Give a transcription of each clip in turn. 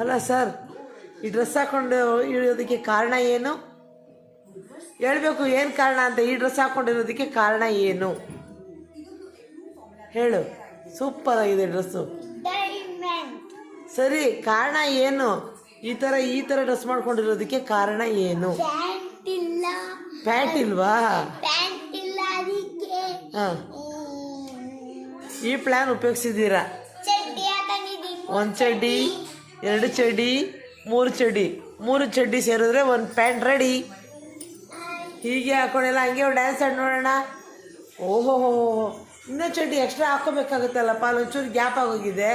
ಅಲ್ಲ ಸರ್, ಈ ಡ್ರೆಸ್ ಹಾಕೊಂಡು ಇಳಿಯೋದಕ್ಕೆ ಕಾರಣ ಏನು? ಹೇಳಬೇಕು, ಏನು ಕಾರಣ ಅಂತ ಈ ಡ್ರೆಸ್ ಹಾಕೊಂಡಿರೋದಕ್ಕೆ ಕಾರಣ ಏನು? ಹೇಳು, ಸೂಪರ್ ಆಗಿದೆ ಡ್ರೆಸ್ಸು. ಸರಿ, ಕಾರಣ ಏನು? ಈ ಥರ ಈ ಥರ ಡ್ರೆಸ್ ಮಾಡ್ಕೊಂಡಿರೋದಕ್ಕೆ ಕಾರಣ ಏನು? ಪ್ಯಾಂಟ್ ಇಲ್ವಾ? ಹಾಂ. ಈ ಪ್ಲ್ಯಾನ್ ಉಪಯೋಗಿಸಿದ್ದೀರಾ? ಒಂದು ಚಡ್ಡಿ. ಎರಡು ಚಡಿ ಮೂರು ಚಡಿ ಮೂರು ಚಡ್ಡಿ ಸೇರಿದ್ರೆ ಒಂದು ಪ್ಯಾಂಟ್ ರೆಡಿ ಹೀಗೆ ಹಾಕೊಂಡೆಲ್ಲ, ಹಂಗೆ ಡ್ಯಾನ್ಸ್ ಆಡಿ ನೋಡೋಣ. ಓಹೋ ಇನ್ನೂ ಚಡ್ಡಿ ಎಕ್ಸ್ಟ್ರಾ ಹಾಕೋಬೇಕಾಗುತ್ತಲ್ಲಪ್ಪ ಅಲ್ಲೊಂಚೂರು ಗ್ಯಾಪ್ ಆಗೋಗಿದೆ.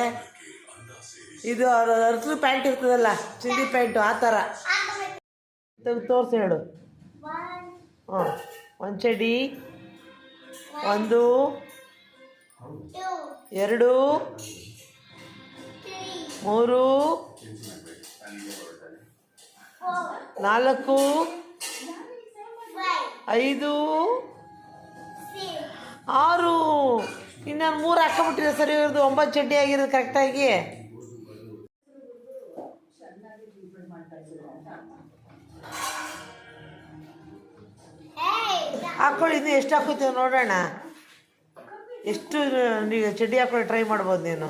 ಇದು ಅರ್ಥ ಪ್ಯಾಂಟ್ ಇರ್ತದಲ್ಲ ಚಿಲ್ಲಿ ಪ್ಯಾಂಟು ಆ ಥರ ತೋರಿಸಿ ಹೇಳು. ಹಾಂ ಒಂದು ಚಡಿ ಒಂದು, ಎರಡು ಮೂರು, ನಾಲ್ಕು, ಐದು, ಆರು. ಇನ್ನೊಂದು ಮೂರು ಹಾಕೊಂಬಿಟ್ಟಿದೆ ಸರ್, ಇವ್ರದ್ದು ಒಂಬತ್ತು ಚಡ್ಡಿ ಆಗಿರೋದು ಕರೆಕ್ಟಾಗಿ ಹಾಕ್ಕೊಳ್ಳಿ, ಇನ್ನು ಎಷ್ಟು ಹಾಕೋತೀವಿ ನೋಡೋಣ. ಎಷ್ಟು, ನೀವು ಚಡ್ಡಿ ಹಾಕೊಳ್ಳಿ ಟ್ರೈ ಮಾಡ್ಬೋದು ನೀನು.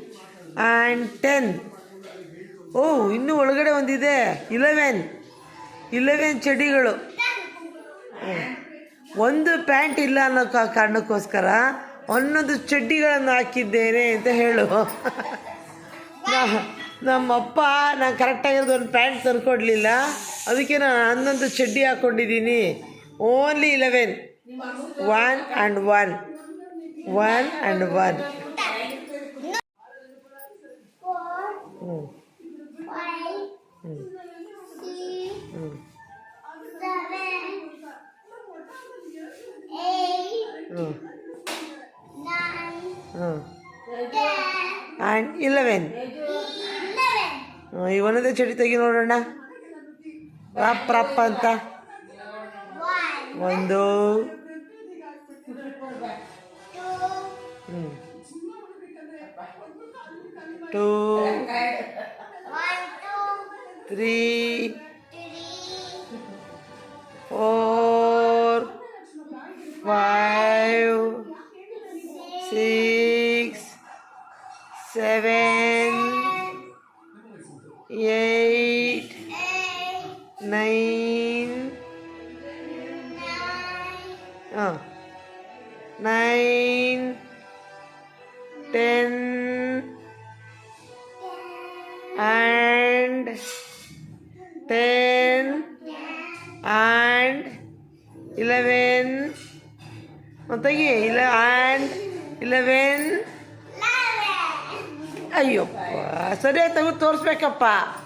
ಆ್ಯಂಡ್ ಟೆನ್ ಓ, ಇನ್ನೂ ಒಳಗಡೆ ಒಂದಿದೆ. ಇಲೆವೆನ್ ಇಲೆವೆನ್ ಚಡಿಗಳು. ಒಂದು ಪ್ಯಾಂಟ್ ಇಲ್ಲ ಅನ್ನೋ ಕಾರಣಕ್ಕೋಸ್ಕರ ಹನ್ನೊಂದು ಚಡ್ಡಿಗಳನ್ನು ಹಾಕಿದ್ದೇನೆ ಅಂತ ಹೇಳು. ನಮ್ಮಪ್ಪ ನಾನು ಕರೆಕ್ಟಾಗಿರೋದು ಒಂದು ಪ್ಯಾಂಟ್ ತರ್ಕೊಡ್ಲಿಲ್ಲ. ಅದಕ್ಕೆ ನಾನು ಹನ್ನೊಂದು ಚಡ್ಡಿ ಹಾಕ್ಕೊಂಡಿದ್ದೀನಿ only eleven one and one one and one ಹ್ಞೂ ಹ್ಞೂ ಹ್ಞೂ ಆ್ಯಂಡ್ ಇಲೆವೆನ್ ಈ ಒಂದೊಂದೇ ಚಡಿ ತೆಗಿ ನೋಡೋಣ. ರಪ್ ಅಂತ. ಒಂದು. ಹ್ಞೂ two. three, four, five, six, seven, eight, nine, ah. nine, ten, and ten and eleven. What are you? And eleven. Eleven. Ayo pa. Sorry, tayo torso pa.